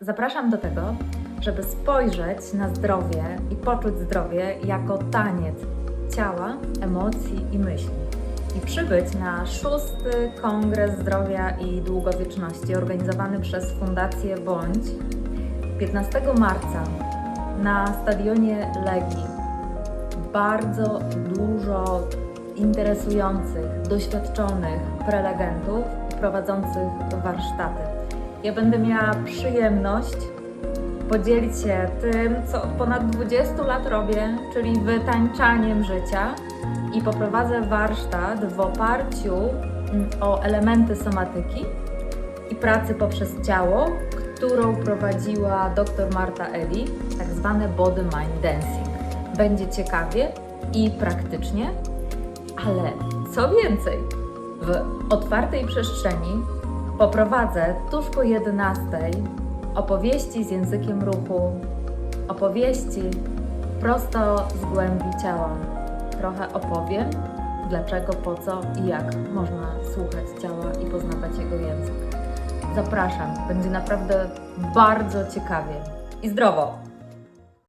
Zapraszam do tego, żeby spojrzeć na zdrowie i poczuć zdrowie jako taniec ciała, emocji i myśli. I przybyć na szósty Kongres Zdrowia i Długowieczności organizowany przez Fundację Bądź 15 marca na stadionie Legii. Bardzo dużo interesujących, doświadczonych prelegentów prowadzących warsztaty. Ja będę miała przyjemność podzielić się tym, co od ponad 20 lat robię, czyli wytańczaniem życia i poprowadzę warsztat w oparciu mm, o elementy somatyki i pracy poprzez ciało, którą prowadziła dr Marta Eli, tak zwane Body Mind Dancing. Będzie ciekawie i praktycznie, ale co więcej, w otwartej przestrzeni poprowadzę tuż po 11 opowieści z językiem ruchu, opowieści prosto z głębi ciała. Trochę opowiem, dlaczego, po co i jak można słuchać ciała i poznawać jego język. Zapraszam, będzie naprawdę bardzo ciekawie i zdrowo.